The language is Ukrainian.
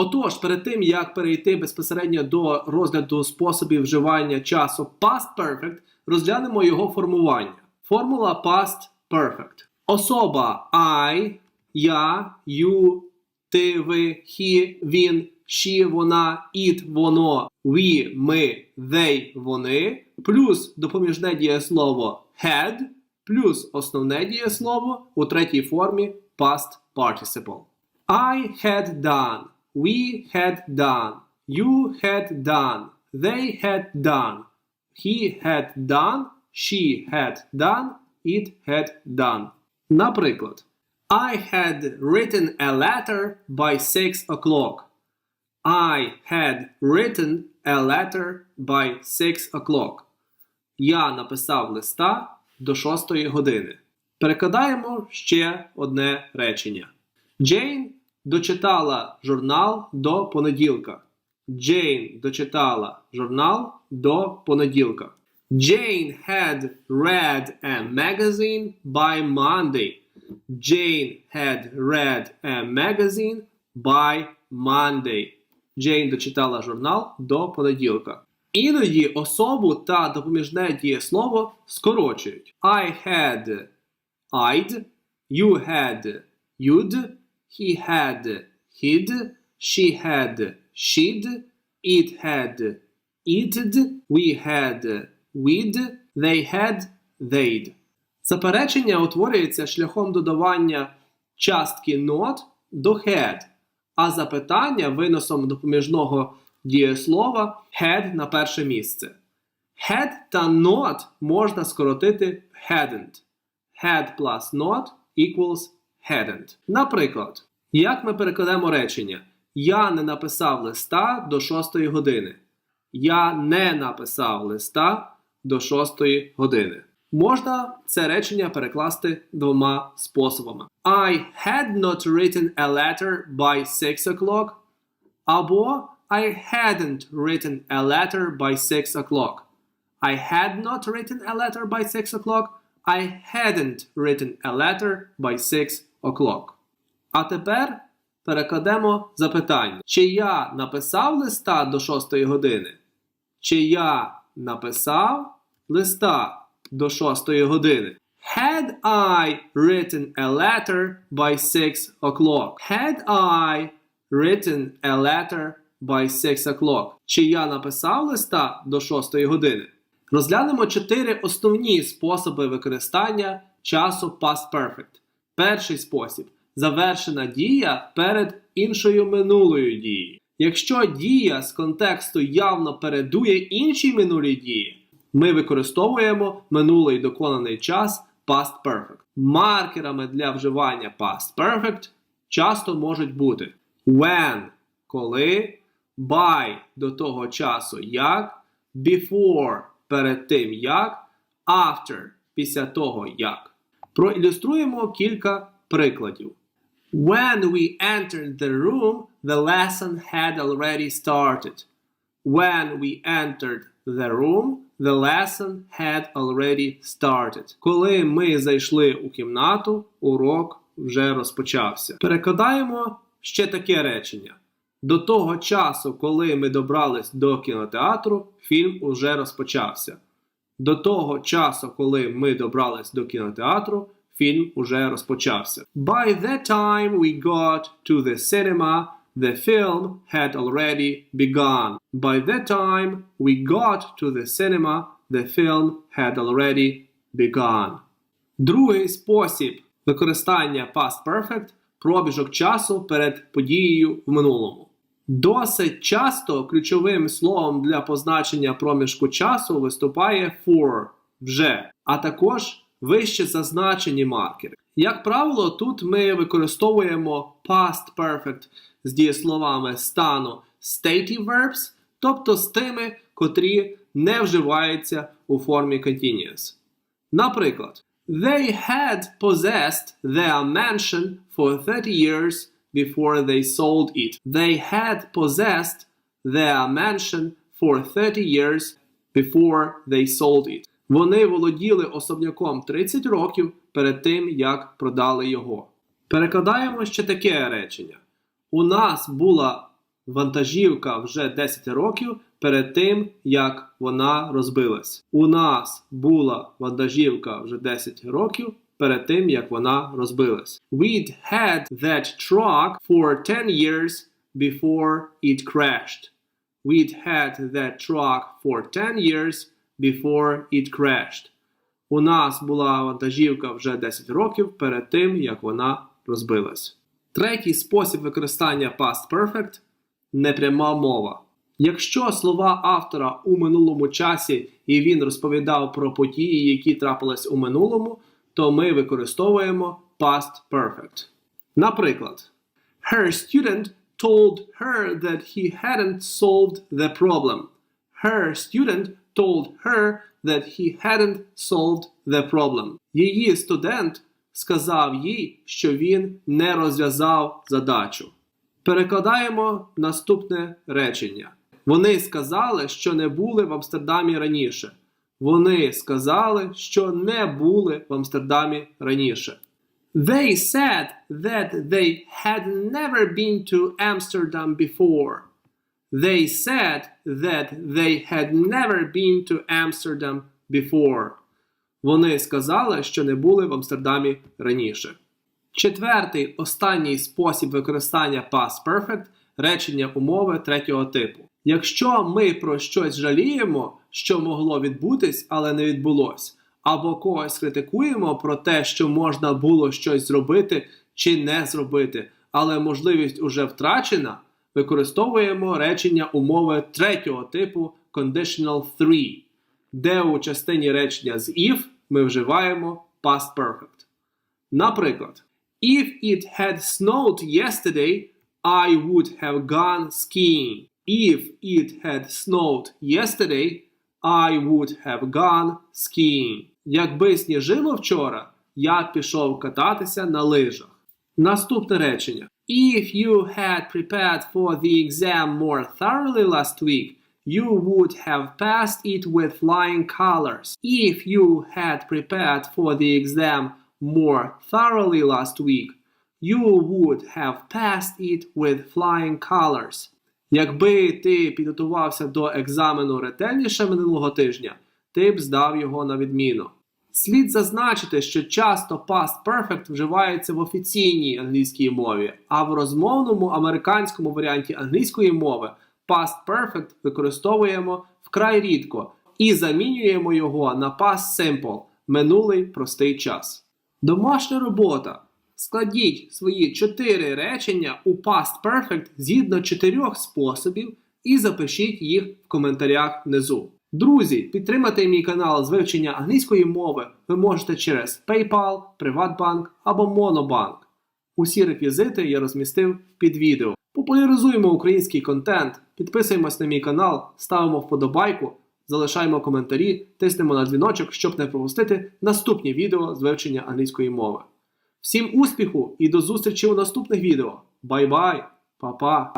Отож, перед тим як перейти безпосередньо до розгляду способів вживання часу past perfect, розглянемо його формування. Формула past perfect. Особа I, я, you, ти, ви, he, він, she, вона, it, воно, we, ми, they, вони, плюс допоміжне дієслово had, плюс основне дієслово у третій формі past participle. I had done, we had done, you had done, they had done, he had done, she had done, it had done. Наприклад, I had written a letter by six o'clock. I had written a letter by six o'clock. Я написав листа до шостої години. Перекладаємо ще одне речення. Джейн дочитала журнал до понеділка. Джейн дочитала журнал до понеділка. Jane had read a magazine by Monday. Jane had read a magazine by Monday. Джейн дочитала журнал до понеділка. Іноді особу та допоміжне дієслово скорочують. I had I'd, you had you'd, he had he'd, she had she'd, it had it'd, we had we'd, they had they'd. Заперечення утворюється шляхом додавання частки not до had, а запитання виносом допоміжного дієслова had на перше місце. Had та not можна скоротити hadn't. Had plus not equals hadn't. Наприклад, як ми перекладемо речення? Я не написав листа до 6 години. Я не написав листа до 6 години. Можна це речення перекласти двома способами. I had not written a letter by 6 o'clock. Або I hadn't written a letter by 6 o'clock. I had not written a letter by 6 o'clock. I hadn't written a letter by 6 o'clock. А тепер перекладемо запитання. Чи я написав листа до 6 години? Чи я написав листа до 6 години? Had I written a letter by 6 o'clock? Had I written a letter by 6 o'clock? Чи я написав листа до 6 години? Розглянемо чотири основні способи використання часу past perfect. Перший спосіб завершена дія перед іншою минулою дією. Якщо дія з контексту явно передує іншій минулій дії, ми використовуємо минулий доконаний час past perfect. Маркерами для вживання past perfect часто можуть бути when коли, by до того часу як, before перед тим як, after після того як. Проілюструємо кілька прикладів. When we entered the room, the lesson had already started. When we entered the room, the lesson had already started. Коли ми зайшли у кімнату, урок вже розпочався. Перекладаємо ще таке речення. До того часу, коли ми добрались до кінотеатру, фільм уже розпочався. До того часу, коли ми добрались до кінотеатру, фільм уже розпочався. By the time we got to the cinema, the film had already begun. By the time we got to the cinema, the film had already begun. Другий спосіб використання past perfect пробіжок часу перед подією в минулому. Досить часто ключовим словом для позначення проміжку часу виступає for вже, а також вище зазначені маркери. Як правило, тут ми використовуємо past perfect з дієсловами стану stative verbs, тобто з тими, котрі не вживаються у формі continuous. Наприклад, They had possessed their mansion for 30 years before they sold it. They had possessed their mansion for 30 years before they sold it. Вони володіли особняком 30 років перед тим, як продали його. Перекладаємо ще таке речення. У нас була вантажівка вже 10 років перед тим, як вона розбилась. У нас була вантажівка вже 10 років перед тим, як вона розбилась. We'd had that truck for 10 years before it crashed. We'd had that truck for 10 years before it crashed. У нас була вантажівка вже 10 років перед тим, як вона розбилась. Третій спосіб використання past perfect непряма мова. Якщо слова автора у минулому часі і він розповідав про події, які трапились у минулому, то ми використовуємо past perfect. Наприклад, Her student told her that he hadn't solved the problem. Her student told her that he hadn't solved the problem. Її студент сказав їй, що він не розв'язав задачу. Перекладаємо наступне речення. Вони сказали, що не були в Амстердамі раніше. Вони сказали, що не були в Амстердамі раніше. They said that they had never been to Amsterdam before. They said that they had never been to Amsterdam before. Вони сказали, що не були в Амстердамі раніше. Четвертий, останній спосіб використання past perfect речення умови третього типу. Якщо ми про щось жаліємо, що могло відбутись, але не відбулось, або когось критикуємо про те, що можна було щось зробити чи не зробити, але можливість уже втрачена, використовуємо речення умови третього типу conditional 3, де у частині речення з if ми вживаємо past perfect. Наприклад, If it had snowed yesterday, I would have gone skiing. If it had snowed yesterday, I would have gone skiing. Якби сніжило вчора, я б пішов кататися на лижах. Наступне речення. If you had prepared for the exam more thoroughly last week, you would have passed it with flying colors. If you had prepared for the exam more thoroughly last week, you would have passed it with flying colors. Якби ти підготувався до екзамену ретельніше минулого тижня, ти б здав його на відміну. Слід зазначити, що часто past perfect вживається в офіційній англійській мові, а в розмовному американському варіанті англійської мови past perfect використовуємо вкрай рідко і замінюємо його на past simple минулий простий час. Домашня робота. Складіть свої чотири речення у past perfect згідно чотирьох способів і запишіть їх в коментарях внизу. Друзі, підтримати мій канал з вивчення англійської мови ви можете через PayPal, PrivatBank або Monobank. Усі реквізити я розмістив під відео. Популяризуємо український контент, підписуємось на мій канал, ставимо вподобайку, залишаємо коментарі, тиснемо на дзвіночок, щоб не пропустити наступні відео з вивчення англійської мови. Всім успіху і до зустрічі у наступних відео. Бай-бай, па-па!